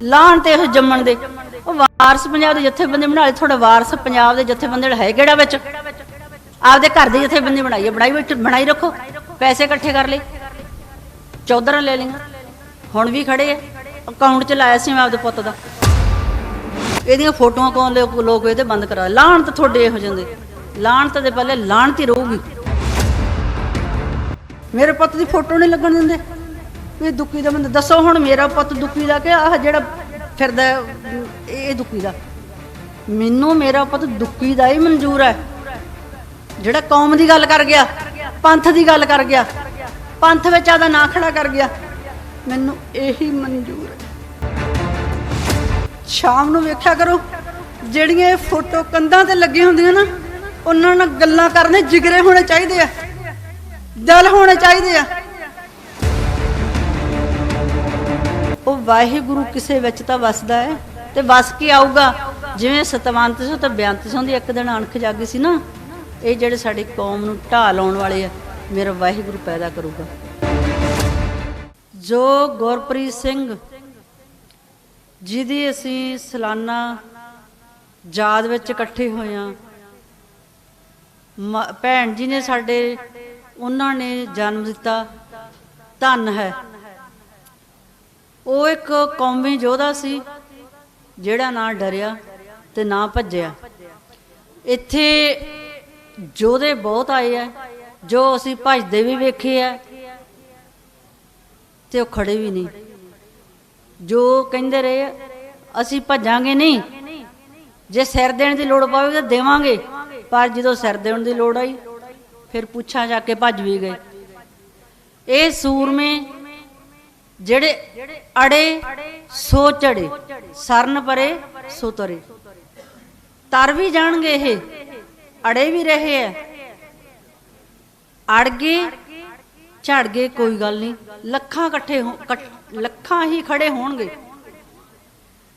ਲਾਹਣ ਤੇ ਇਹ ਜੰਮਣ ਦੇ। ਉਹ ਵਾਰਸ ਪੰਜਾਬ ਦੇ ਜਥੇਬੰਦੀ ਬਣਾ ਲਈ, ਤੁਹਾਡਾ ਵਾਰਸ ਪੰਜਾਬ ਦੇ ਜਥੇਬੰਦੀ ਹੈ ਕਿਹੜਾ ਵਿੱਚ? ਆਪਦੇ ਘਰ ਦੇ ਜਥੇਬੰਦੀ ਬਣਾਈ ਬਣਾਈ ਵਿੱਚ ਬਣਾਈ ਰੱਖੋ। ਪੈਸੇ ਇਕੱਠੇ ਕਰ ਲਈ ਚੌਧਰਾਂ ਲੈ ਲਈਆਂ। ਹੁਣ ਵੀ ਖੜੇ ਆ। ਅਕਾਊਂਟ ਚ ਲਾਇਆ ਸੀ ਮੈਂ ਆਪਦੇ ਪੁੱਤ ਦਾ। ਇਹਦੀਆਂ ਫੋਟੋਆਂ ਕੌਣ ਲੋਕ ਲੋਕ ਇਹਦੇ ਬੰਦ ਕਰਾ ਲਾਹਣ ਤਾਂ ਤੁਹਾਡੇ ਇਹੋ ਜਾਂਦੇ ਲਾਹਣ ਤਾਂ ਦੇ ਪਹਿਲੇ ਲਾਹਣ ਤੇ ਰਹੂਗੀ। ਮੇਰੇ ਪੁੱਤ ਦੀ ਫੋਟੋ ਨਹੀਂ ਲੱਗਣ ਦਿੰਦੇ। ਵੀ ਇਹ ਦਾ ਬੰਦਾ ਦੱਸੋ ਹੁਣ ਮੇਰਾ ਪੁੱਤ ਦੁਖੀ ਦਾ ਕਿ ਆਹ ਜਿਹੜਾ ਫਿਰਦਾ ਹੈ, ਇਹ ਦੁਖੀ ਦਾ? ਮੈਨੂੰ ਮੇਰਾ ਪੁੱਤ ਦੁੱਕੀ ਦਾ ਹੀ ਮਨਜ਼ੂਰ ਹੈ। ਜਿਹੜਾ ਕੌਮ ਦੀ ਗੱਲ ਕਰ ਗਿਆ ਪੰਥ ਦੀ ਗੱਲ ਕਰ ਗਿਆ ਪੰਥ ਵਿੱਚ ਆਦਾ ਨਾਂ ਖੜਾ ਕਰ ਗਿਆ ਮੈਨੂੰ ਇਹੀ ਮਨਜ਼ੂਰ ਹੈ। ਸ਼ਾਮ ਨੂੰ ਵੇਖਿਆ ਕਰੋ ਜਿਹੜੀਆਂ ਇਹ ਫੋਟੋ ਕੰਧਾਂ ਤੇ ਲੱਗੀਆਂ ਹੁੰਦੀਆਂ ਨਾ ਉਹਨਾਂ ਨਾਲ ਗੱਲਾਂ ਕਰਨੇ ਜਿਗਰੇ ਹੋਣੇ ਚਾਹੀਦੇ ਆ ਦਿਲ ਹੋਣੇ ਚਾਹੀਦੇ ਆ। ਉਹ ਵਾਹਿਗੁਰੂ ਕਿਸੇ ਵਿੱਚ ਤਾਂ ਵਸਦਾ ਹੈ ਤੇ ਵਸ ਕੇ ਆਊਗਾ। ਜਿਵੇਂ ਸਤਵੰਤ ਸੋ ਤੇ ਬਿਆੰਤ ਸੋ ਦੀ ਇੱਕ ਦਿਨ ਅਣਖ ਜਾਗੀ ਸੀ ਨਾ। ਇਹ ਜਿਹੜੇ ਸਾਡੀ ਕੌਮ ਨੂੰ ਢਾਹ ਲਾਉਣ ਵਾਲੇ ਆ, ਮੇਰਾ ਵਾਹਿਗੁਰੂ ਪੈਦਾ ਕਰੂਗਾ। ਜੋ ਗੁਰਪ੍ਰੀਤ ਸਿੰਘ, ਜਿਹਦੀ ਅਸੀਂ ਸਲਾਨਾ ਯਾਦ ਵਿੱਚ ਇਕੱਠੇ ਹੋਏ ਹਾਂ, ਮ- ਭੈਣ ਜੀ ਨੇ ਸਾਡੇ, ਉਹਨਾਂ ਨੇ ਜਨਮ ਦਿੱਤਾ, ਧੰਨ ਹੈ। ਉਹ ਇੱਕ ਕੌਮੀ ਯੋਧਾ ਸੀ, ਜਿਹੜਾ ਨਾ ਡਰਿਆ ਤੇ ਨਾ ਭੱਜਿਆ। ਇੱਥੇ ਯੋਧੇ ਬਹੁਤ ਆਏ ਆ, ਜੋ ਅਸੀਂ ਭੱਜਦੇ ਵੀ ਵੇਖੇ ਆ ਤੇ ਉਹ ਖੜੇ ਵੀ ਨਹੀਂ। ਜੋ ਕਹਿੰਦੇ ਰਹੇ ਅਸੀਂ ਭੱਜਾਂਗੇ ਨਹੀਂ। ਜੇ ਸਿਰ ਦੇਣ ਦੀ ਲੋੜ ਪਵੇ ਤਾਂ ਦੇਵਾਂਗੇ, ਪਰ ਜਦੋਂ ਸਿਰ ਦੇਣ ਦੀ ਲੋੜ ਆਈ, ਫਿਰ ਪੁੱਛਾਂ ਜਾ ਕੇ ਭੱਜ ਵੀ ਗਏ। ਇਹ ਸੂਰਮੇ ਜਿਹੜੇ ਅੜੇ, ਸੋ ਚੜੇ, ਸਰਨ ਪਰੇ, ਸੋ ਤਰੇ। ਤਰ ਵੀ ਜਾਣਗੇ ਇਹ, ਅੜੇ ਵੀ ਰਹੇ ਐ। ਅੜ ਗਏ, ਝੜ ਗਏ, ਕੋਈ ਗੱਲ ਨਹੀਂ। ਲੱਖਾਂ ਇਕੱਠੇ ਲੱਖਾਂ ਹੀ ਖੜੇ ਹੋਣਗੇ।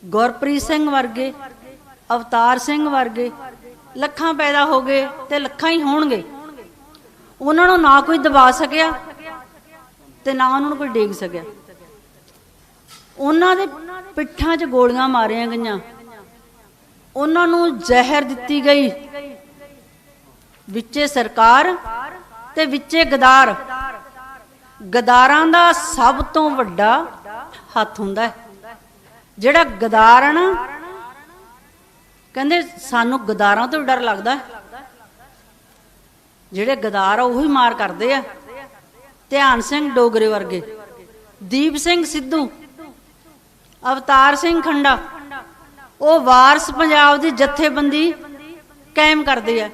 ਗੁਰਪ੍ਰੀਤ ਸਿੰਘ ਵਰਗੇ, ਅਵਤਾਰ ਸਿੰਘ ਵਰਗੇ, ਲੱਖਾਂ ਪੈਦਾ ਹੋ ਗਏ ਤੇ ਲੱਖਾਂ ਹੀ ਹੋਣਗੇ। ਉਹਨਾਂ ਨੂੰ ਨਾ ਕੋਈ ਦਬਾ ਸਕਿਆ ਤੇ ਨਾ ਉਹਨਾਂ ਨੂੰ ਕੋਈ ਡੇਗ ਸਕਿਆ। ਉਹਨਾਂ ਦੇ ਪਿੱਠਾਂ 'ਚ ਗੋਲੀਆਂ ਮਾਰੀਆਂ ਗਈਆਂ। ਉਹਨਾਂ ਨੂੰ ਜ਼ਹਿਰ ਦਿੱਤੀ ਗਈ। ਵਿੱਚੇ ਸਰਕਾਰ ਤੇ ਵਿੱਚੇ ਗਦਾਰ। ਗਦਾਰਾਂ ਦਾ ਸਭ ਤੋਂ ਵੱਡਾ ਹੱਥ ਹੁੰਦਾ ਜਿਹੜਾ ਗਦਾਰ ਆ ਨਾ ਕਹਿੰਦੇ ਸਾਨੂੰ ਗਦਾਰਾਂ ਤੋਂ ਵੀ ਡਰ ਲੱਗਦਾ ਜਿਹੜੇ ਗਦਾਰ ਆ, ਉਹੀ ਮਾਰ ਕਰਦੇ ਆ। ਧਿਆਨ ਸਿੰਘ ਡੋਗਰੇ ਵਰਗੇ। ਦੀਪ ਸਿੰਘ ਸਿੱਧੂ ਅਵਤਾਰ ਸਿੰਘ ਖੰਡਾ। ਉਹ ਵਾਰਸ ਪੰਜਾਬ ਦੀ ਜਥੇਬੰਦੀ ਕਾਇਮ ਕਰਦੇ ਆ।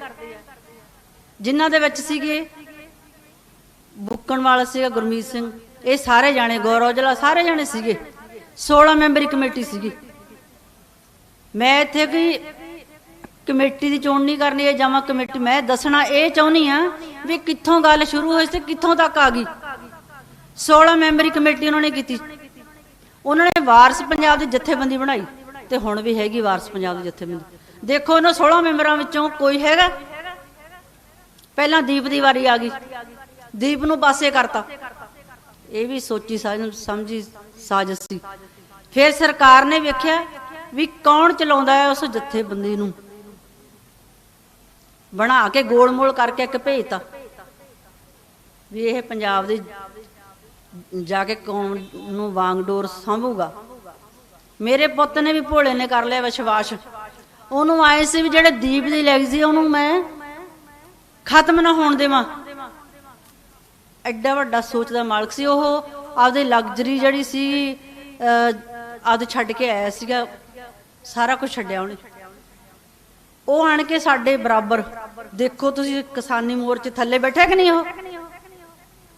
ਜਿਨ੍ਹਾਂ ਦੇ ਵਿੱਚ ਸੀਗੇ ਬੁੱਕਣ ਵਾਲਾ ਸੀਗਾ ਗੁਰਮੀਤ ਸਿੰਘ। ਇਹ ਸਾਰੇ ਜਾਣੇ ਗੌਰਵ ਸਾਰੇ ਜਾਣੇ ਸੀਗੇ। 16 ਮੈਂਬਰੀ ਕਮੇਟੀ ਸੀਗੀ। ਮੈਂ ਇੱਥੇ ਕੋਈ ਕਮੇਟੀ ਦੀ ਚੋਣ ਨਹੀਂ ਕਰਨੀ, ਇਹ ਜਾਵਾਂ ਕਮੇਟੀ। ਮੈਂ ਦੱਸਣਾ ਇਹ ਚਾਹੁੰਦੀ ਆ ਵੀ ਕਿੱਥੋਂ ਗੱਲ ਸ਼ੁਰੂ ਹੋਈ ਤੇ ਕਿੱਥੋਂ ਤੱਕ ਆ ਗਈ। 16 ਮੈਂਬਰੀ ਕਮੇਟੀ ਉਹਨਾਂ ਨੇ ਕੀਤੀ। ਉਹਨਾਂ ਨੇ ਵਾਰਸ ਪੰਜਾਬ ਦੀ ਜਥੇਬੰਦੀ ਬਣਾਈ ਤੇ ਹੁਣ ਵੀ ਹੈਗੀ ਵਾਰਸ ਪੰਜਾਬ ਦੀ ਜਥੇਬੰਦੀ। ਦੇਖੋ ਉਹਨਾਂ 16 ਮੈਂਬਰਾਂ ਵਿੱਚੋਂ ਕੋਈ ਹੈਗਾ? ਪਹਿਲਾਂ ਦੀਪ ਦੀ ਵਾਰੀ ਆ ਗਈ। ਦੀਪ ਨੂੰ ਪਾਸੇ ਕਰਤਾ। ਇਹ ਵੀ ਸੋਚੀ ਸਮਝੀ ਸਾਜ਼ਿਸ਼ ਸੀ। ਫਿਰ ਸਰਕਾਰ ਨੇ ਵੇਖਿਆ ਵੀ ਕੌਣ ਚਲਾਉਂਦਾ ਹੈ ਉਸ ਜਥੇਬੰਦੀ ਨੂੰ। ਬਣਾ ਕੇ ਗੋਲ-ਮੋਲ ਕਰਕੇ ਇੱਕ ਭੇਜਤਾ। ਵੀ ਇਹ ਪੰਜਾਬ ਦੀ ਜਾ ਕੇ ਕੌਮ ਨੂੰ ਵਾਂਗਡੋਰ ਸੰਭੂਗਾ। ਮੇਰੇ ਪੁੱਤ ਨੇ ਵੀ ਭੋਲੇ ਨੇ ਕਰ ਲਿਆ ਵਿਸ਼ਵਾਸ। ਉਹਨੂੰ ਆਏ ਸੀ ਵੀ ਜਿਹੜੇ ਦੀਪ ਦੀ ਲੈ ਸੀ ਉਹਨੂੰ ਮੈਂ ਖਤਮ ਨਾ ਹੋਣ ਦੇਵਾਂ। ਐਡਾ ਵੱਡਾ ਸੋਚ ਦਾ ਮਾਲਕ ਸੀ। ਉਹ ਆਪਦੇ ਲਗਜ਼ਰੀ ਜਿਹੜੀ ਸੀ ਅਹ, ਆਪਦੇ ਛੱਡ ਕੇ ਆਇਆ ਸੀਗਾ। ਸਾਰਾ ਕੁਝ ਛੱਡਿਆ ਉਹਨੇ। ਉਹ ਆਣ ਕੇ ਸਾਡੇ ਬਰਾਬਰ। ਦੇਖੋ ਤੁਸੀਂ ਕਿਸਾਨੀ ਮੋਰਚੇ ਥੱਲੇ ਬੈਠਾ ਕਿ ਨਹੀਂ ਉਹ?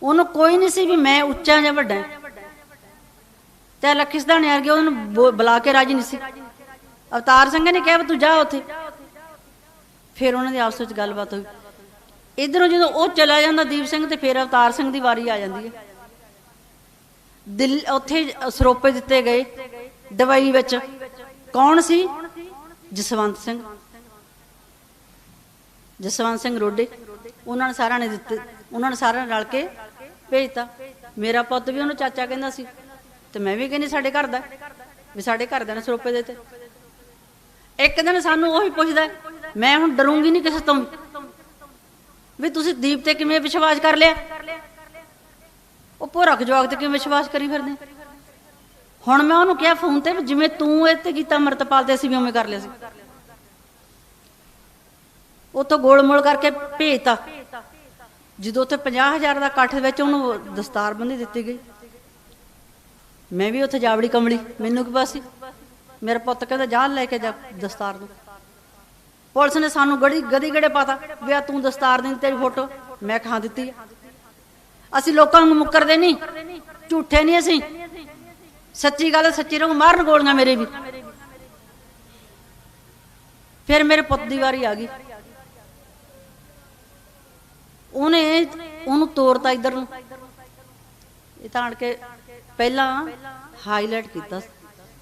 ਉਹਨੂੰ ਕੋਈ ਨਹੀਂ ਸੀ ਵੀ ਮੈਂ ਉੱਚਾ ਜਾਂ ਵੱਡਾ ਹਾਂ। ਤੇ ਲਖਿਸਦਾਨ ਯਾਰ ਗਿਆ ਉਹਨੂੰ ਬੁਲਾ ਕੇ ਰਾਜੀ ਨਹੀਂ ਸੀ। ਅਵਤਾਰ ਸਿੰਘ ਨੇ ਕਿਹਾ ਤੂੰ ਜਾ ਉੱਥੇ। ਫਿਰ ਉਹਨਾਂ ਦੀ ਆਪਸ ਵਿੱਚ ਗੱਲਬਾਤ ਹੋਈ। ਇਧਰੋਂ ਜਦੋਂ ਉਹ ਚਲਾ ਜਾਂਦਾ ਦੀਪ ਸਿੰਘ ਤੇ ਫਿਰ ਅਵਤਾਰ ਸਿੰਘ ਦੀ ਵਾਰੀ ਆ ਜਾਂਦੀ ਹੈ। ਦਿਲ ਉੱਥੇ ਸਰੋਪੇ ਦਿੱਤੇ ਗਏ ਦਵਾਈ ਵਿੱਚ। ਕੌਣ ਸੀ? ਜਸਵੰਤ ਸਿੰਘ। ਜਸਵੰਤ ਸਿੰਘ ਰੋਡੇ। ਉਹਨਾਂ ਨੇ ਸਾਰਿਆਂ ਨੇ ਦਿੱਤੇ। ਉਹਨਾਂ ਨੇ ਸਾਰਿਆਂ ਨੇ ਰਲ ਕੇ ਭੇਜਤਾ। ਮੇਰਾ ਪੁੱਤ ਵੀ ਉਹਨੂੰ ਚਾਚਾ ਕਹਿੰਦਾ ਸੀ ਤੇ ਮੈਂ ਵੀ ਕਹਿੰਦੀ ਸਾਡੇ ਘਰ ਦਾ ਵੀ ਸਾਡੇ ਘਰਦਿਆਂ ਨੇ ਸਰੋਪੇ ਦਿੱਤੇ ਇੱਕ ਦਿਨ ਸਾਨੂੰ ਉਹੀ ਪੁੱਛਦਾ ਮੈਂ ਹੁਣ ਡਰੂੰਗੀ ਨਹੀਂ ਕਿਸੇ ਤੋਂ ਵੀ। ਤੁਸੀਂ ਦੀਪ ਤੇ ਕਿਵੇਂ ਵਿਸ਼ਵਾਸ ਕਰ ਲਿਆ? ਉਹ ਭੋਰਕ ਜਵਾਕ ਤੇ ਕਿਵੇਂ ਵਿਸ਼ਵਾਸ ਕਰੀ ਫਿਰਦੇ ਹੁਣ ਮੈਂ ਉਹਨੂੰ ਕਿਹਾ ਫੋਨ ਤੇ ਵੀ ਜਿਵੇਂ ਤੂੰ ਇਹ ਤੇ ਕੀਤਾ ਮਰਤਪਾਲ ਤੇ ਅਸੀਂ ਵੀ ਉਵੇਂ ਕਰ ਲਿਆ ਸੀ। ਉਤੋਂ ਗੋਲਮੋਲ ਕਰਕੇ ਭੇਜਤਾ। ਜਦੋਂ ਉੱਥੇ 50000 ਦਾ ਇਕੱਠ ਵਿੱਚ ਉਹਨੂੰ ਦਸਤਾਰਬੰਦੀ ਦਿੱਤੀ ਗਈ। ਮੈਂ ਵੀ ਉੱਥੇ ਜਾਵੜੀ ਕਮਲੀ ਮੈਨੂੰ ਕੀ ਪਤਾ ਮੇਰਾ ਪੁੱਤ ਕਹਿੰਦਾ, ਜਾ ਲੈ ਕੇ ਜਾ ਦਸਤਾਰ ਨੂੰ। ਪੁਲਿਸ ਨੇ ਸਾਨੂੰ ਗੜੀ ਗਦੀ ਗੜੇ ਪਾਤਾ ਵੀ ਆ ਤੂੰ ਦਸਤਾਰ ਦੀ ਤੇਰੀ ਫੋਟੋ। ਮੈਂ ਖਾ ਦਿੱਤੀ ਅਸੀਂ ਲੋਕਾਂ ਨੂੰ ਮੁੱਕਰਦੇ ਨਹੀਂ। ਝੂਠੇ ਨਹੀਂ ਅਸੀਂ। ਸੱਚੀ ਗੱਲ, ਸੱਚੀ ਰਹੂ, ਮਾਰਨ ਗੋਲੀਆਂ ਮੇਰੇ ਵੀ। ਫਿਰ ਮੇਰੇ ਪੁੱਤ ਦੀ ਵਾਰੀ ਆ ਗਈ। ਉਹਨੇ ਉਹਨੂੰ ਤੋਰਤਾ ਇਧਰ ਨੂੰ। ਇਹ ਤਾਂ ਆਣ ਕੇ ਪਹਿਲਾਂ ਹਾਈਲਾਈਟ ਕੀਤਾ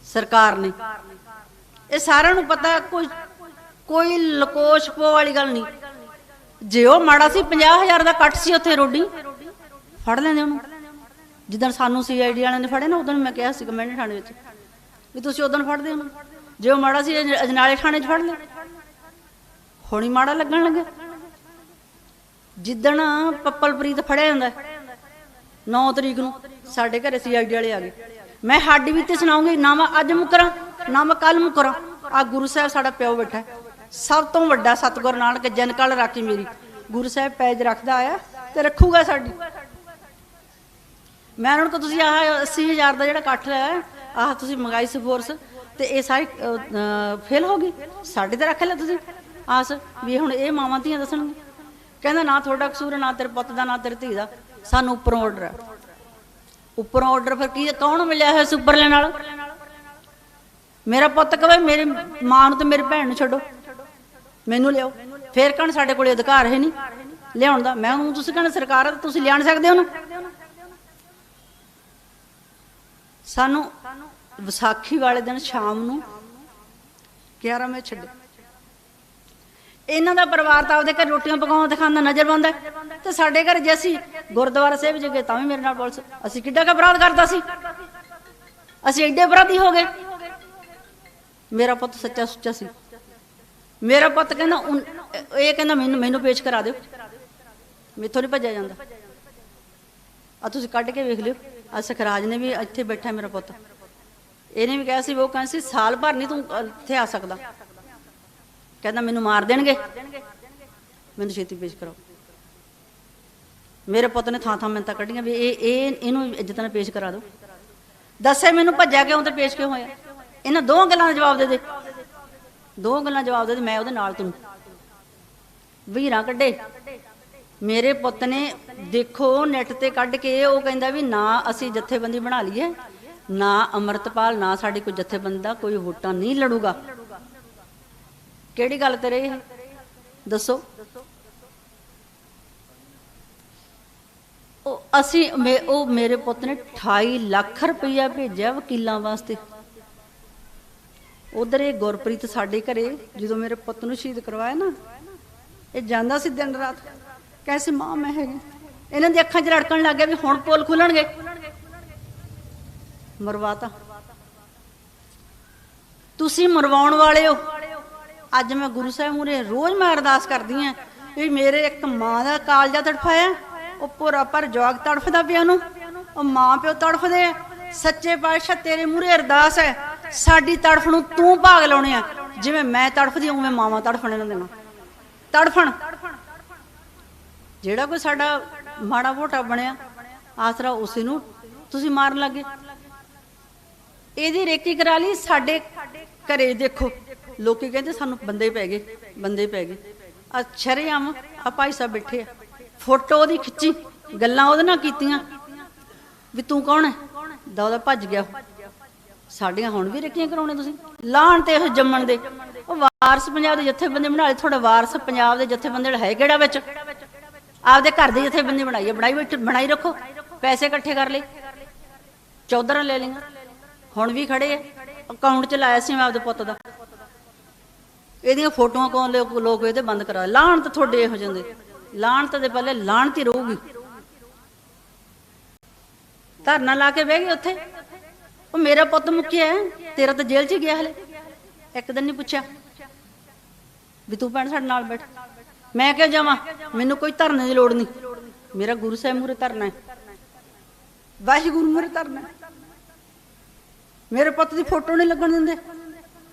ਸਰਕਾਰ ਨੇ। ਇਹ ਸਾਰਿਆਂ ਨੂੰ ਪਤਾ ਕੋਈ ਕੋਈ ਲਕੋਸ਼ ਵਾਲੀ ਗੱਲ ਨਹੀਂ। ਜੇ ਉਹ ਮਾੜਾ ਸੀ 50000 ਦਾ ਕੱਟ ਸੀ ਉੱਥੇ ਰੋਡੀ। ਫੜ ਲੈਂਦੇ ਉਹਨੂੰ। ਜਿੱਦਣ ਸਾਨੂੰ ਸੀਆਈਡੀ ਵਾਲਿਆਂ ਨੇ ਫੜੇ ਨਾ, ਉਦੋਂ ਮੈਂ ਕਿਹਾ ਸੀ ਕਮੈਂਡ ਥਾਣੇ ਵਿੱਚ ਵੀ ਤੁਸੀਂ ਉਦੋਂ ਫੜਦੇ ਉਹਨੂੰ। ਜੇ ਉਹ ਮਾੜਾ ਸੀ ਅਜਨਾਲੇ ਥਾਣੇ 'ਚ ਫੜ ਲਿਆ। ਹੁਣ ਹੀ ਮਾੜਾ ਲੱਗਣ ਲੱਗਾ ਜਿੱਦਣ ਪੱਪਲਪ੍ਰੀਤ ਫੜਿਆ ਜਾਂਦਾ 9 ਤਰੀਕ ਨੂੰ ਸਾਡੇ ਘਰੇ ਸੀਆਈਡੀ ਵਾਲੇ ਆ ਗਏ। ਮੈਂ ਹੱਡ ਵੀ ਤੇ ਸੁਣਾਉਂਗੀ, ਨਾ ਮੈਂ ਅੱਜ ਮੁਕਰਾਂ, ਨਾ ਮੈਂ ਕੱਲ ਮੁਕਰਾਂ। ਆ ਗੁਰੂ ਸਾਹਿਬ ਸਾਡਾ ਪਿਓ ਬੈਠਾ ਸਭ ਤੋਂ ਵੱਡਾ ਸਤਿਗੁਰ ਨਾਨਕ ਜਨ ਜਨਕਲ ਰਾਖੀ ਮੇਰੀ। ਗੁਰੂ ਸਾਹਿਬ ਪੈਜ ਰੱਖਦਾ ਆਇਆ ਤੇ ਰੱਖੂਗਾ ਸਾਡੀ। ਮੈਂ ਉਹਨਾਂ ਨੂੰ ਤੁਸੀਂ ਆਹ 80000 ਦਾ ਜਿਹੜਾ ਇਕੱਠ ਹੈ, ਆਹ ਤੁਸੀਂ ਮੰਗਾਈ ਸੀ ਫੋਰਸ ਤੇ ਇਹ ਸਾਰੀ ਫੇਲ ਹੋ ਗਈ। ਸਾਡੇ ਤੇ ਰੱਖ ਲਿਆ ਤੁਸੀਂ। ਆਸ ਵੀ ਹੁਣ ਇਹ ਮਾਵਾਂ ਧੀਆਂ ਦੱਸਣਗੇ। ਕਹਿੰਦਾ ਨਾ ਤੁਹਾਡਾ ਕਸੂਰ ਨਾ ਤੇਰੇ ਪੁੱਤ ਦਾ, ਨਾ ਤੇਰੀ ਧੀ ਦਾ। ਸਾਨੂੰ ਉੱਪਰੋਂ ਆਰਡਰ ਹੈ। ਉੱਪਰੋਂ ਆਰਡਰ ਫਿਰ ਕੀ ਕੌਣ ਮਿਲਿਆ ਹੈ ਸੁਪਰਲੇ ਨਾਲ? ਮੇਰਾ ਪੁੱਤ ਕਹੇ, ਮੇਰੀ ਮਾਂ ਨੂੰ ਤੇ ਮੇਰੀ ਭੈਣ ਨੂੰ ਛੱਡੋ। ਮੈਨੂੰ ਲਿਆਓ। ਫੇਰ ਕਹਣ, ਸਾਡੇ ਕੋਲੇ ਅਧਿਕਾਰ ਹੈ ਨਹੀਂ। ਲਿਆਉਣ ਦਾ। ਮੈਂ ਹੁਣ ਤੁਸੀਂ ਕਹਿੰਦੇ ਸਰਕਾਰ ਹੈ ਤਾਂ ਤੁਸੀਂ ਲਿਆਣ ਸਕਦੇ ਹੋ ਨਾ? ਸਾਨੂੰ ਵਿਸਾਖੀ ਵਾਲੇ ਦਿਨ ਸ਼ਾਮ ਨੂੰ 11 ਵਜੇ ਛੱਡੇ। ਇਹਨਾਂ ਦਾ ਪਰਿਵਾਰ ਤਾਂ ਆਪਦੇ ਘਰ ਰੋਟੀਆਂ ਪਕਾਉਣ ਤੇ ਖਾਣ ਦਾ ਨਜ਼ਰ ਬੰਦ ਤੇ ਸਾਡੇ ਘਰ ਜੇ ਅਸੀਂ ਗੁਰਦੁਆਰਾ ਸਾਹਿਬ ਚ ਗਏ ਤਾਂ ਵੀ ਮੇਰੇ ਨਾਲ ਪੁਲਿਸ ਅਸੀਂ ਕਿੱਡਾ ਕੁ ਅਪਰਾਧ ਕਰਦਾ ਸੀ। ਅਸੀਂ ਐਡੇ ਅਪਰਾਧੀ ਹੋ ਗਏ। ਮੇਰਾ ਪੁੱਤ ਸੱਚਾ ਸੁੱਚਾ ਸੀ। ਮੇਰਾ ਪੁੱਤ ਕਹਿੰਦਾ ਇਹ ਕਹਿੰਦਾ, ਮੈਨੂੰ ਮੈਨੂੰ ਪੇਸ਼ ਕਰਾ ਦਿਓ। ਮੇਥੋਂ ਨਹੀਂ ਭੱਜਿਆ ਜਾਂਦਾ। ਆ ਤੁਸੀਂ ਕੱਢ ਕੇ ਵੇਖ ਲਿਓ। ਆ ਸਖਰਾਜ ਨੇ ਵੀ ਇੱਥੇ ਬੈਠਾ ਮੇਰਾ ਪੁੱਤ। ਇਹਨੇ ਵੀ ਕਿਹਾ ਸੀ, ਉਹ ਕਹਿੰਦਾ ਸੀ, ਸਾਲ ਭਰ ਨਹੀਂ ਤੂੰ ਇੱਥੇ ਆ ਸਕਦਾ। ਕਹਿੰਦਾ ਮੈਨੂੰ ਮਾਰ ਦੇਣਗੇ। ਮੈਨੂੰ ਛੇਤੀ ਪੇਸ਼ ਕਰੋ। ਮੇਰੇ ਪੁੱਤ ਨੇ ਥਾਂ ਥਾਂ ਮਿੰਤਾਂ ਕੱਢੀਆਂ ਵੀ ਇਹ ਇਹ ਇਹਨੂੰ ਇੱਜ਼ਤ ਨਾਲ ਪੇਸ਼ ਕਰਾ ਦਿਓ। ਦੱਸੇ ਮੈਨੂੰ ਭੱਜਿਆ ਕਿਉਂ ਤੇ ਪੇਸ਼ ਕਿਉਂ ਹੋਇਆ? ਇਹਨਾਂ ਦੋ ਗੱਲਾਂ ਦਾ ਜਵਾਬ ਦੇ ਦੇ। ਦੋ ਗੱਲਾਂ ਜਵਾਬ ਦੇ ਦੇ, ਮੈਂ ਉਹਦੇ ਨਾਲ ਤੈਨੂੰ ਵੀਰਾਂ ਕੱਢੇ। ਮੇਰੇ ਪੁੱਤ ਨੇ ਦੇਖੋ ਨੈਟ ਤੇ ਕੱਢ ਕੇ ਉਹ ਕਹਿੰਦਾ ਵੀ ਨਾ ਅਸੀਂ ਜਥੇਬੰਦੀ ਬਣਾ ਲਈਏ, ਨਾ ਅਮਰਤਪਾਲ, ਨਾ ਸਾਡੀ ਕੋਈ ਜਥੇਬੰਦੀ ਦਾ ਕੋਈ ਵੋਟਾਂ ਨਹੀਂ ਲੜੂਗਾ। ਕਿਹੜੀ ਗੱਲ ਤੇ ਰਹੀ ਦੱਸੋ। ਉਹ ਅਸੀਂ ਮੇ- ਉਹ ਮੇਰੇ ਪੁੱਤ ਨੇ 28 ਲੱਖ ਰੁਪਈਆ ਭੇਜਿਆ ਵਕੀਲਾਂ ਵਾਸਤੇ। ਉਧਰ ਇਹ ਗੁਰਪ੍ਰੀਤ ਸਾਡੇ ਘਰੇ, ਜਦੋਂ ਮੇਰੇ ਪੁੱਤ ਨੂੰ ਸ਼ਹੀਦ ਕਰਵਾਇਆ ਨਾ, ਇਹ ਜਾਂਦਾ ਸੀ ਦਿਨ ਰਾਤ। ਕੈਸੇ ਮਾਂ ਮੈਂ ਹੈਗੀ। ਇਹਨਾਂ ਦੀ ਅੱਖਾਂ 'ਚ ਰੜਕਣ ਲੱਗ ਗਿਆ ਵੀ ਹੁਣ ਪੋਲ ਖੁੱਲਣਗੇ। ਮਰਵਾਤਾ। ਤੁਸੀਂ ਮਰਵਾਉਣ ਵਾਲੇ ਹੋ। ਅੱਜ ਮੈਂ ਗੁਰੂ ਸਾਹਿਬ ਮੂਰੇ ਰੋਜ਼ ਮੈਂ ਅਰਦਾਸ ਕਰਦੀ ਆਂ ਵੀ ਮੇਰੇ ਇੱਕ ਮਾਂ ਦਾ ਕਾਲਜਾ ਤੜਫਾਇਆ ਉਹ ਪੂਰਾ ਪਰ ਜਵਾਗ ਤੜਫਦਾ ਪਿਆ ਉਹਨੂੰ ਉਹ ਮਾਂ ਪਿਓ ਤੜਫਦੇ ਸੱਚੇ ਪਾਤਸ਼ਾਹ ਤੇਰੇ ਮੂਰੇ ਅਰਦਾਸ ਹੈ ਸਾਡੀ ਤੜਫ ਨੂੰ ਤੂੰ ਭਾਗ ਲਾਉਣੇ ਆ। ਜਿਵੇਂ ਮੈਂ ਤੜਫਦੀ ਹਾਂ, ਉਵੇਂ ਮਾਵਾਂ ਤੜਫਣ ਇਹਨਾਂ ਦੇ ਤੜਫਣ। ਜਿਹੜਾ ਕੋਈ ਸਾਡਾ ਮਾੜਾ ਮੋਟਾ ਬਣਿਆ ਆਸਰਾ ਉਸੇ ਨੂੰ ਤੁਸੀਂ ਮਾਰਨ ਲੱਗੇ। ਇਹਦੀ ਰੇਕੀ ਕਰਾ ਲਈ ਸਾਡੇ ਘਰੇ ਦੇਖੋ। ਲੋਕੀ ਕਹਿੰਦੇ ਸਾਨੂੰ ਬੰਦੇ ਪੈ ਗਏ, ਬੰਦੇ ਪੈ ਗਏ। ਆ ਸ਼ਰੇਆਮ ਆ ਭਾਈ ਸਾਹਿਬ ਬੈਠੇ ਆ। ਫੋਟੋ ਉਹਦੀ ਖਿੱਚੀ, ਗੱਲਾਂ ਉਹਦੇ ਨਾਲ ਕੀਤੀਆਂ। ਵੀ ਤੂੰ ਕੌਣ ਹੈ? ਦਾ ਉਹਦਾ ਭੱਜ ਗਿਆ। ਸਾਡੀਆਂ ਹੁਣ ਵੀ ਰੇਕੀਆਂ ਕਰਾਉਣੇ ਤੁਸੀਂ। ਲਾਹਣ ਤੇ ਇਹ ਜੰਮਣ ਦੇ। ਉਹ ਵਾਰਸ ਪੰਜਾਬ ਦੇ ਜਥੇਬੰਦੀ ਬਣਾ ਲਏ। ਤੁਹਾਡਾ ਵਾਰਸ ਪੰਜਾਬ ਦੇ ਜਥੇਬੰਦੀ ਹੈ ਕਿਹੜਾ ਵਿੱਚ? ਆਪਦੇ ਘਰ ਦੇ ਜਥੇਬੰਦੀ ਬਣਾਈ ਹੈ। ਬਣਾਈ ਬੈਠ ਬਣਾਈ ਰੱਖੋ। ਪੈਸੇ ਇਕੱਠੇ ਕਰ ਲਈ ਚੌਧਰਾਂ ਲੈ ਲਈਆਂ। ਹੁਣ ਵੀ ਖੜੇ ਆ। ਅਕਾਊਂਟ ਚ ਲਾਇਆ ਸੀ ਮੈਂ ਆਪਦੇ ਪੁੱਤ ਦਾ। ਇਹਦੀਆਂ ਫੋਟੋਆਂ ਕੌਣ ਲੋਕ ਲੋਕ ਇਹਦੇ ਬੰਦ ਕਰਾ ਲਾਹਣ ਤਾਂ ਤੁਹਾਡੇ ਇਹੋ ਜਾਂਦੇ ਲਾਹਣ ਤਾਂ ਦੇ ਪਹਿਲੇ ਲਾਹਣਤ ਹੀ ਰਹੂਗੀ। ਧਰਨਾ ਲਾ ਕੇ ਬਹਿ ਗਏ ਉੱਥੇ। ਉਹ ਮੇਰਾ ਪੁੱਤ ਮੁੱਕਿਆ ਤੇਰਾ ਤਾਂ ਜੇਲ੍ਹ 'ਚ ਗਿਆ ਹਲੇ। ਇੱਕ ਦਿਨ ਨਹੀਂ ਪੁੱਛਿਆ। ਵੀ ਤੂੰ ਭੈਣ ਸਾਡੇ ਨਾਲ ਬੈਠ। ਮੈਂ ਕਿਹਾ ਜਾਵਾਂ। ਮੈਨੂੰ ਕੋਈ ਧਰਨੇ ਦੀ ਲੋੜ ਨਹੀਂ ਮੇਰਾ ਗੁਰੂ ਸਾਹਿਬ ਮੂਰੇ ਧਰਨਾ ਹੈ। ਵਾਹਿਗੁਰੂ ਮੂਰੇ ਧਰਨਾ ਮੇਰੇ ਪੁੱਤ ਦੀ ਫੋਟੋ ਨਹੀਂ ਲੱਗਣ ਦਿੰਦੇ।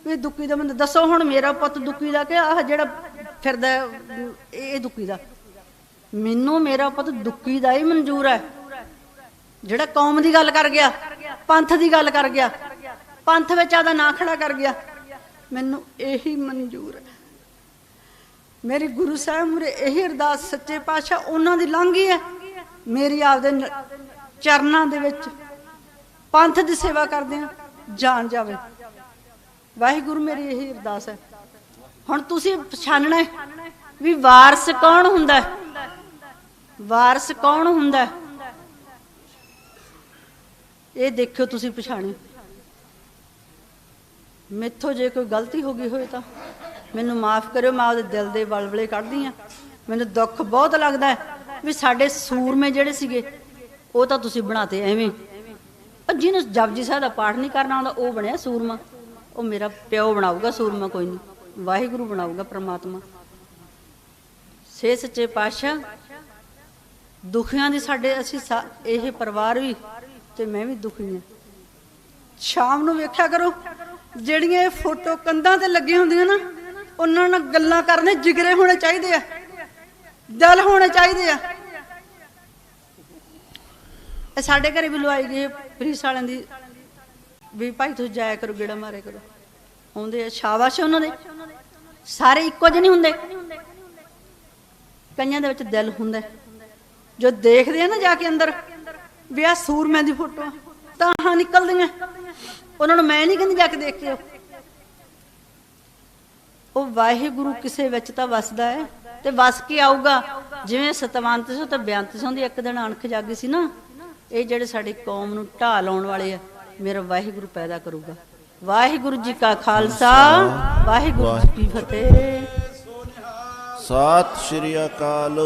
ਵੀ ਦੁੱਕੀ ਦਾ ਬੰਦਾ ਦੱਸੋ, ਹੁਣ ਮੇਰਾ ਪੁੱਤ ਦੁੱਕੀ ਦਾ ਕਿ ਆਹ ਜਿਹੜਾ ਫਿਰਦਾ ਇਹ ਇਹ ਦੁੱਕੀ ਦਾ। ਮੈਨੂੰ ਮੇਰਾ ਪੁੱਤ ਦੁੱਕੀ ਦਾ ਹੀ ਮਨਜ਼ੂਰ ਹੈ। ਜਿਹੜਾ ਕੌਮ ਦੀ ਗੱਲ ਕਰ ਗਿਆ, ਪੰਥ ਦੀ ਗੱਲ ਕਰ ਗਿਆ, ਪੰਥ ਵਿੱਚ ਆਦਾ ਨਾਂ ਖੜਾ ਕਰ ਗਿਆ, ਮੈਨੂੰ ਇਹੀ ਮਨਜ਼ੂਰ ਹੈ। ਮੇਰੀ ਗੁਰੂ ਸਾਹਿਬ ਮੁਰੇ ਇਹੀ ਅਰਦਾਸ ਸੱਚੇ ਪਾਤਸ਼ਾਹ, ਉਹਨਾਂ ਦੀ ਲੰਘੀ ਹੈ। ਮੇਰੀ ਆਪਦੇ ਚਰਨਾਂ ਦੇ ਵਿੱਚ ਪੰਥ ਦੀ ਸੇਵਾ ਕਰਦੇ ਆ ਜਾਣ ਜਾਵੇ। ਵਾਹਿਗੁਰੂ ਮੇਰੀ ਇਹੀ ਅਰਦਾਸ ਹੈ। ਹੁਣ ਤੁਸੀਂ ਪਛਾਣਨਾ ਵੀ ਵਾਰਸ ਕੌਣ ਹੁੰਦਾ ਵਾਰਸ ਕੌਣ ਹੁੰਦਾ ਇਹ ਦੇਖਿਓ ਤੁਸੀਂ ਪਛਾਣਿਓ। ਮੈਥੋਂ ਜੇ ਕੋਈ ਗਲਤੀ ਹੋ ਗਈ ਹੋਵੇ ਤਾਂ ਮੈਨੂੰ ਮਾਫ ਕਰਿਓ, ਮੈਂ ਉਹਦੇ ਦਿਲ ਦੇ ਬਲਬਲੇ ਕੱਢਦੀ ਆ ਮੈਨੂੰ ਦੁੱਖ ਬਹੁਤ ਲੱਗਦਾ ਵੀ ਸਾਡੇ ਸੂਰਮੇ ਜਿਹੜੇ ਸੀਗੇ, ਉਹ ਤਾਂ ਤੁਸੀਂ ਬਣਾਤੇ ਐਵੇਂ। ਜਿਹਨੂੰ ਜਪਜੀ ਸਾਹਿਬ ਦਾ ਪਾਠ ਨਹੀਂ ਕਰਨਾ ਆਉਂਦਾ, ਉਹ ਬਣਿਆ ਸੂਰਮਾ। ਉਹ ਮੇਰਾ ਪਿਓ ਬਣਾਊਗਾ, ਸੂਰਮਾ ਕੋਈ ਨਹੀਂ ਵਾਹਿਗੁਰੂ ਬਣਾਊਗਾ ਪ੍ਰਮਾਤਮਾ। ਸੇ ਸੱਚੇ ਪਾਤਸ਼ਾਹ, ਦੁਖੀਆਂ ਦੇ ਸਾਡੇ, ਅਸੀਂ ਇਹ ਪਰਿਵਾਰ ਵੀ, ਤੇ ਮੈਂ ਵੀ ਦੁਖੀ ਹਾਂ। ਸ਼ਾਮ ਨੂੰ ਵੇਖਿਆ ਕਰੋ, ਜਿਹੜੀਆਂ ਇਹ ਫੋਟੋ ਕੰਧਾਂ ਤੇ ਲੱਗੀਆਂ ਹੁੰਦੀਆਂ ਨਾ, ਉਹਨਾਂ ਨਾਲ ਗੱਲਾਂ ਕਰਨੇ ਜਿਗਰੇ ਹੋਣੇ ਚਾਹੀਦੇ ਆ। ਦਿਲ ਹੋਣੇ ਚਾਹੀਦੇ ਆ। ਇਹ ਸਾਡੇ ਘਰੇ ਵੀ ਲਵਾਈ ਗਈ ਪ੍ਰੀਸ ਵਾਲਿਆਂ ਦੀ ਵੀ ਭਾਈ ਤੁਸੀਂ ਜਾਇਆ ਕਰੋ, ਗੇੜਾ ਮਾਰੇ ਕਰੋ। ਆਉਂਦੇ ਆ, ਸ਼ਾਬਾਸ਼ ਉਹਨਾਂ ਦੇ। ਸਾਰੇ ਇੱਕੋ ਜਿਹੇ ਨਹੀਂ ਹੁੰਦੇ। ਕਈਆਂ ਦੇ ਵਿੱਚ ਦਿਲ ਹੁੰਦਾ। ਜੋ ਦੇਖਦੇ ਆ ਨਾ ਜਾ ਕੇ ਅੰਦਰ, ਵੀ ਆ ਸੂਰਮਿਆਂ ਦੀ ਫੋਟੋ ਤਾਂ ਹਾਂ ਨਿਕਲਦੀਆਂ। ਉਹਨਾਂ ਨੂੰ ਮੈਂ ਨਹੀਂ ਕਹਿੰਦੀ ਜਾ ਕੇ ਦੇਖ ਉਹ ਵਾਹਿਗੁਰੂ ਕਿਸੇ ਵਿੱਚ ਤਾਂ ਵਸਦਾ ਹੈ ਤੇ ਵਸ ਕੇ ਆਊਗਾ। ਜਿਵੇਂ ਸਤਵੰਤ ਸੋ ਤੇ ਬਿਆੰਤ ਸੋ ਦੀ ਇੱਕ ਦਿਨ ਅਣਖ ਜਾਗੀ ਸੀ ਨਾ। ਇਹ ਜਿਹੜੇ ਸਾਡੀ ਕੌਮ ਨੂੰ ਢਾਹ ਲਾਉਣ ਵਾਲੇ ਆ। ਮੇਰਾ ਵਾਹਿਗੁਰੂ ਪੈਦਾ ਕਰੂਗਾ। ਵਾਹਿਗੁਰੂ ਜੀ ਕਾ ਖਾਲਸਾ ਵਾਹਿਗੁਰੂ ਜੀ ਕੀ ਫਤਿਹ। ਸਤਿ ਸ਼੍ਰੀ ਅਕਾਲ।